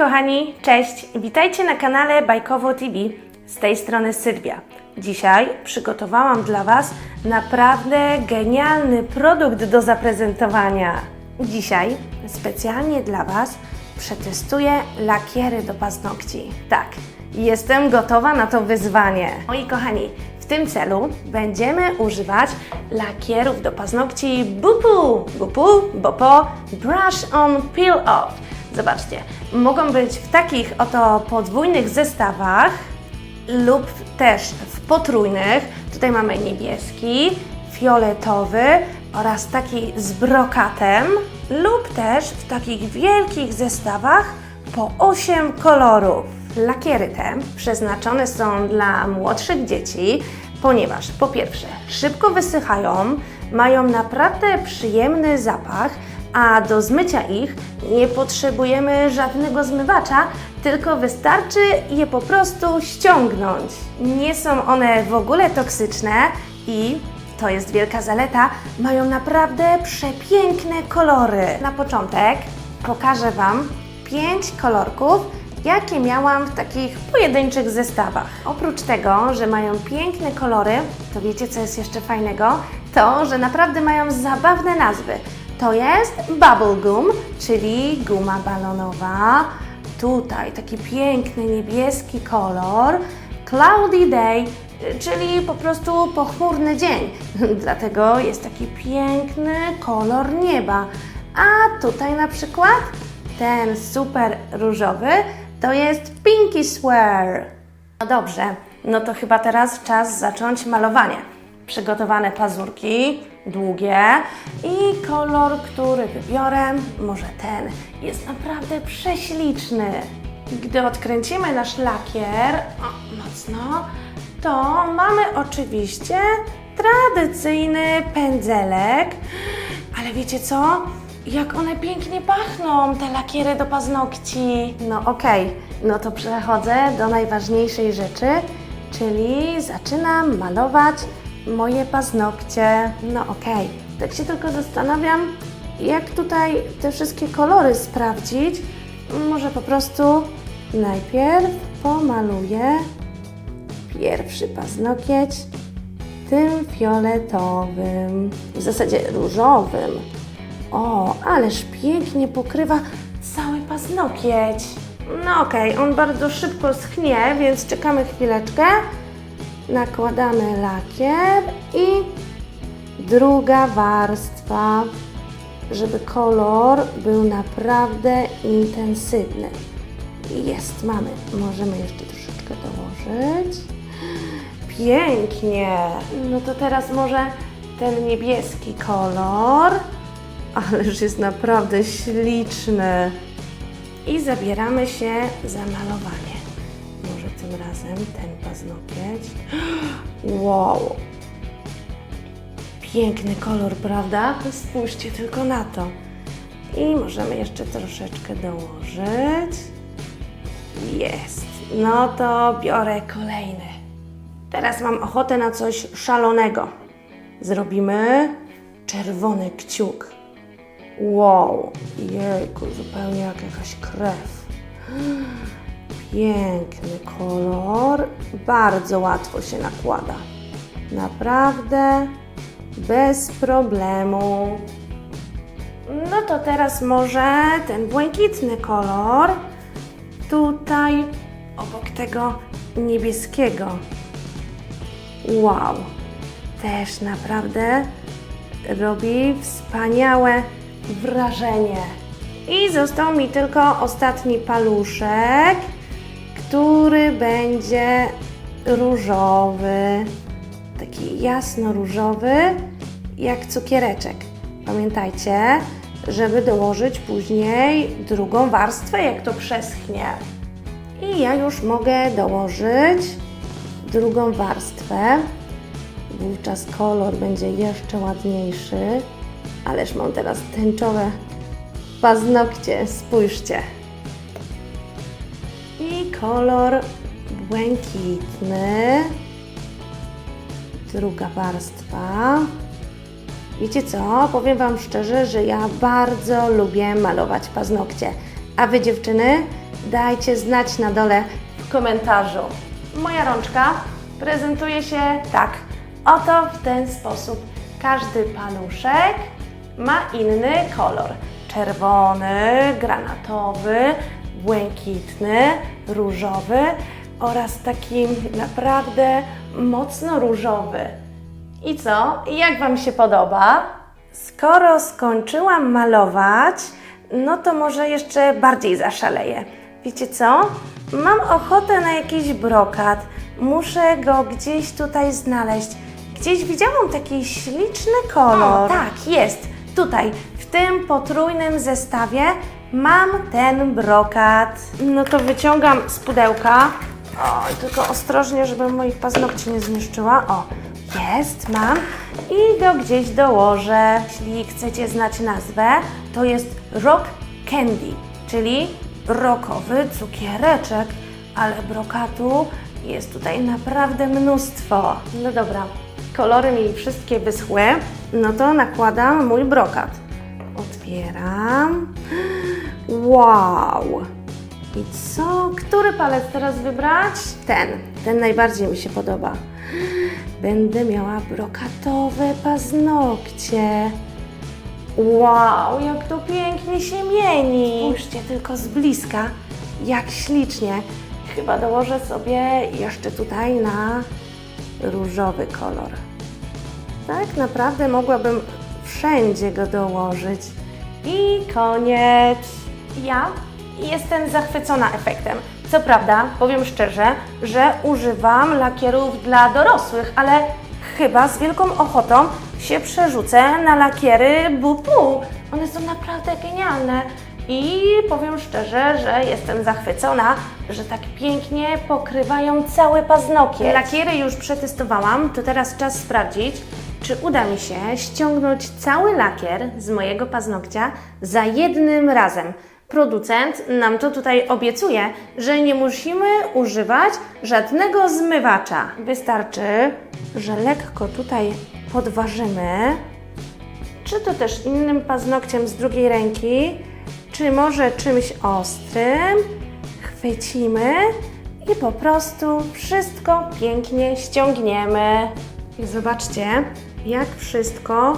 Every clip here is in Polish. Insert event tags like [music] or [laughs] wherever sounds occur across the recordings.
kochani, cześć! Witajcie na kanale Bajkowo TV. Z tej strony Sylwia. Dzisiaj przygotowałam dla Was naprawdę genialny produkt do zaprezentowania. Dzisiaj specjalnie dla Was przetestuję lakiery do paznokci. Tak, jestem gotowa na to wyzwanie. Moi kochani, w tym celu będziemy używać lakierów do paznokci Bupu, Bupu, Bopo Brush On Peel Off. Zobaczcie, mogą być w takich oto podwójnych zestawach lub też w potrójnych. Tutaj mamy niebieski, fioletowy oraz taki z brokatem lub też w takich wielkich zestawach po 8 kolorów. Lakiery te przeznaczone są dla młodszych dzieci, ponieważ po pierwsze szybko wysychają, mają naprawdę przyjemny zapach, a do zmycia ich nie potrzebujemy żadnego zmywacza, tylko wystarczy je po prostu ściągnąć. Nie są one w ogóle toksyczne i to jest wielka zaleta, mają naprawdę przepiękne kolory. Na początek pokażę Wam pięć kolorków, jakie miałam w takich pojedynczych zestawach. Oprócz tego, że mają piękne kolory, to wiecie co jest jeszcze fajnego? To, że naprawdę mają zabawne nazwy. To jest bubble gum, czyli guma balonowa. Tutaj taki piękny niebieski kolor. Cloudy day, czyli po prostu pochmurny dzień. [laughs] Dlatego jest taki piękny kolor nieba. A tutaj na przykład ten super różowy to jest pinky swear. No dobrze, no to chyba teraz czas zacząć malowanie. Przygotowane pazurki, długie i kolor, który wybiorę, może ten, jest naprawdę prześliczny. Gdy odkręcimy nasz lakier, o, mocno, to mamy oczywiście tradycyjny pędzelek, ale wiecie co? Jak one pięknie pachną, te lakiery do paznokci. No okej, no to przechodzę do najważniejszej rzeczy, czyli zaczynam malować moje paznokcie. No okej, tak się tylko zastanawiam, jak tutaj te wszystkie kolory sprawdzić. Może po prostu najpierw pomaluję pierwszy paznokieć tym fioletowym, w zasadzie różowym. O, ależ pięknie pokrywa cały paznokieć. No okej, on bardzo szybko schnie, więc czekamy chwileczkę. Nakładamy lakier i druga warstwa, żeby kolor był naprawdę intensywny. Jest, mamy. Możemy jeszcze troszeczkę dołożyć. Pięknie. No to teraz może ten niebieski kolor. Ależ jest naprawdę śliczny. I zabieramy się za malowanie. Tym razem ten paznokieć. [gasps] Wow! Piękny kolor, prawda? Spójrzcie tylko na to. I możemy jeszcze troszeczkę dołożyć. Jest. No to biorę kolejny. Teraz mam ochotę na coś szalonego. Zrobimy czerwony kciuk. Wow, jejku, zupełnie jak jakaś krew. [gasps] Piękny kolor, bardzo łatwo się nakłada. Naprawdę bez problemu. No to teraz może ten błękitny kolor tutaj obok tego niebieskiego. Wow, też naprawdę robi wspaniałe wrażenie. I został mi tylko ostatni paluszek, który będzie różowy, taki jasno-różowy, jak cukiereczek. Pamiętajcie, żeby dołożyć później drugą warstwę, jak to przeschnie. I ja już mogę dołożyć drugą warstwę. Wówczas kolor będzie jeszcze ładniejszy. Ależ mam teraz tęczowe paznokcie, spójrzcie. Kolor błękitny. Druga warstwa. Wiecie co? Powiem Wam szczerze, że ja bardzo lubię malować paznokcie. A Wy dziewczyny Dajcie znać na dole w komentarzu. Moja rączka prezentuje się tak. Oto w ten sposób. Każdy paluszek ma inny kolor. Czerwony, granatowy, błękitny, różowy oraz taki naprawdę mocno różowy. I co? Jak Wam się podoba? Skoro skończyłam malować, no to może jeszcze bardziej zaszaleję. Wiecie co? Mam ochotę na jakiś brokat. Muszę go gdzieś tutaj znaleźć. Gdzieś widziałam taki śliczny kolor. O, tak, jest. Tutaj, w tym potrójnym zestawie mam ten brokat. No to wyciągam z pudełka. O, tylko ostrożnie, żeby moich paznokci nie zniszczyła. O, jest, mam. I go gdzieś dołożę. Jeśli chcecie znać nazwę, to jest Rock Candy, czyli rokowy cukiereczek, ale brokatu jest tutaj naprawdę mnóstwo. No dobra, kolory mi wszystkie wyschły, no to nakładam mój brokat. Otwieram. Wow! I co? Który palec teraz wybrać? Ten. Ten najbardziej mi się podoba. Będę miała brokatowe paznokcie. Wow, jak to pięknie się mieni! Spójrzcie tylko z bliska, jak ślicznie. Chyba dołożę sobie jeszcze tutaj na różowy kolor. Tak naprawdę mogłabym wszędzie go dołożyć. I koniec. Ja jestem zachwycona efektem. Co prawda, powiem szczerze, że używam lakierów dla dorosłych, ale chyba z wielką ochotą się przerzucę na lakiery Bupu. One są naprawdę genialne. I powiem szczerze, że jestem zachwycona, że tak pięknie pokrywają cały paznokieć. Lakiery już przetestowałam, to teraz czas sprawdzić, czy uda mi się ściągnąć cały lakier z mojego paznokcia za jednym razem. Producent nam to tutaj obiecuje, że nie musimy używać żadnego zmywacza. Wystarczy, że lekko tutaj podważymy, czy to też innym paznokciem z drugiej ręki, czy może czymś ostrym. Chwycimy i po prostu wszystko pięknie ściągniemy. I zobaczcie, jak wszystko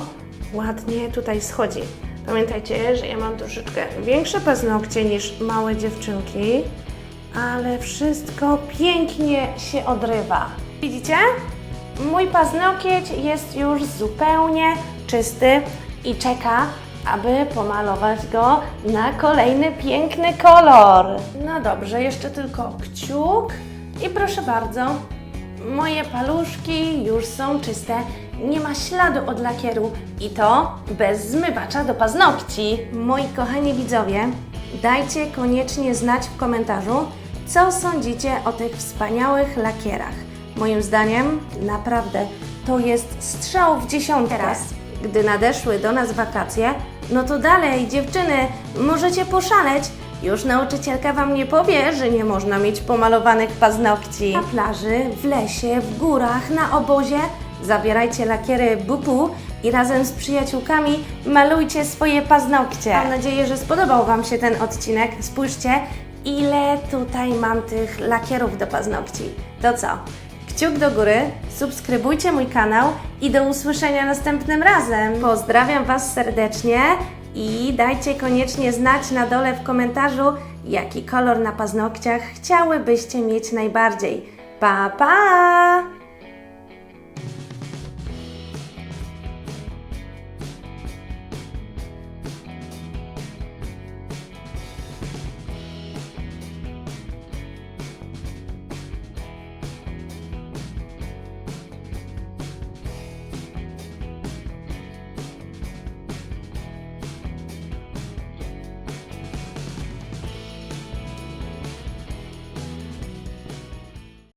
ładnie tutaj schodzi. Pamiętajcie, że ja mam troszeczkę większe paznokcie niż małe dziewczynki, ale wszystko pięknie się odrywa. Widzicie? Mój paznokieć jest już zupełnie czysty i czeka, aby pomalować go na kolejny piękny kolor. No dobrze, jeszcze tylko kciuk i proszę bardzo, moje paluszki już są czyste, nie ma śladu od lakieru i to bez zmywacza do paznokci. Moi kochani widzowie, dajcie koniecznie znać w komentarzu, co sądzicie o tych wspaniałych lakierach. Moim zdaniem naprawdę to jest strzał w dziesiątkę. Teraz, gdy nadeszły do nas wakacje, no to dalej dziewczyny, możecie poszaleć. Już nauczycielka Wam nie powie, że nie można mieć pomalowanych paznokci. Na plaży, w lesie, w górach, na obozie zabierajcie lakiery Bupu i razem z przyjaciółkami malujcie swoje paznokcie. Mam nadzieję, że spodobał Wam się ten odcinek. Spójrzcie, ile tutaj mam tych lakierów do paznokci. To co? Kciuk do góry, subskrybujcie mój kanał i do usłyszenia następnym razem. Pozdrawiam Was serdecznie i dajcie koniecznie znać na dole w komentarzu, jaki kolor na paznokciach chciałybyście mieć najbardziej. Pa, pa!